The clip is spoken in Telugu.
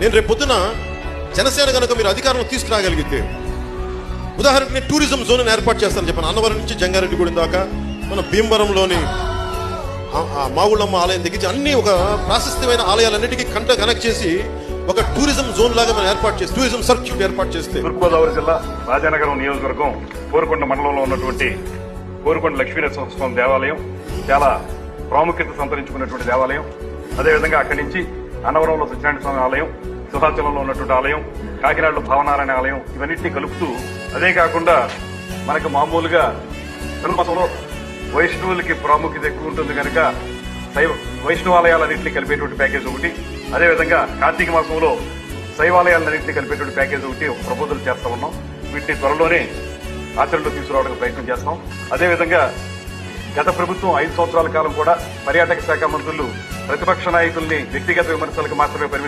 నేను రేపు పొద్దున జనసేన కనుక మీరు అధికారంలో తీసుకురాగలిగితే ఉదాహరణకు నేను టూరిజం జోన్ ఏర్పాటు చేస్తాను చెప్పాను. అన్నవరం నుంచి జంగారెడ్డిగూడెం దాకా మన భీమవరంలోని మా ఊళ్ళమ్మ ఆలయం దగ్గర అన్ని ఒక ప్రాశస్త్యమైన ఆలయాలన్నిటికీ కంట కనెక్ట్ చేసి ఒక టూరిజం జోన్ లాగా మనం ఏర్పాటు చేసి టూరిజం సర్క్యూట్ ఏర్పాటు చేస్తే తూర్పుగోదావరి జిల్లా రాజానగరం నియోజకవర్గం కోరుకొండ మండలంలో ఉన్నటువంటి కోరుకొండ లక్ష్మీనరసింహ స్వామి దేవాలయం చాలా ప్రాముఖ్యత సంతరించుకున్నటువంటి దేవాలయం. అదేవిధంగా అక్కడి నుంచి అన్నవరంలో సత్యనారాయణ స్వామి ఆలయం సింహాచలంలో ఉన్నటువంటి ఆలయం కాకినాడలో భావనారాయణ ఆలయం ఇవన్నింటినీ కలుపుతూ అదే కాకుండా మనకు మామూలుగా ధనుర్మాసంలో వైష్ణవులకి ప్రాముఖ్యత ఎక్కువ ఉంటుంది కనుక శైవ వైష్ణవాలయాలన్నింటినీ కలిపేటువంటి ప్యాకేజ్ ఒకటి. అదేవిధంగా కార్తీక మాసంలో శైవాలయాలన్నింటినీ కలిపేటువంటి ప్యాకేజ్ ఒకటి ప్రపోజల్ చేస్తా ఉన్నాం. వీటిని త్వరలోనే ఆచరణలో తీసుకురావడానికి ప్రయత్నం చేస్తాం. అదేవిధంగా గత ప్రభుత్వం ఐదు సంవత్సరాల కాలం కూడా పర్యాటక శాఖ మంత్రులు ప్రతిపక్ష నాయకుల్ని వ్యక్తిగత విమర్శలకు మాత్రమే పరిమితం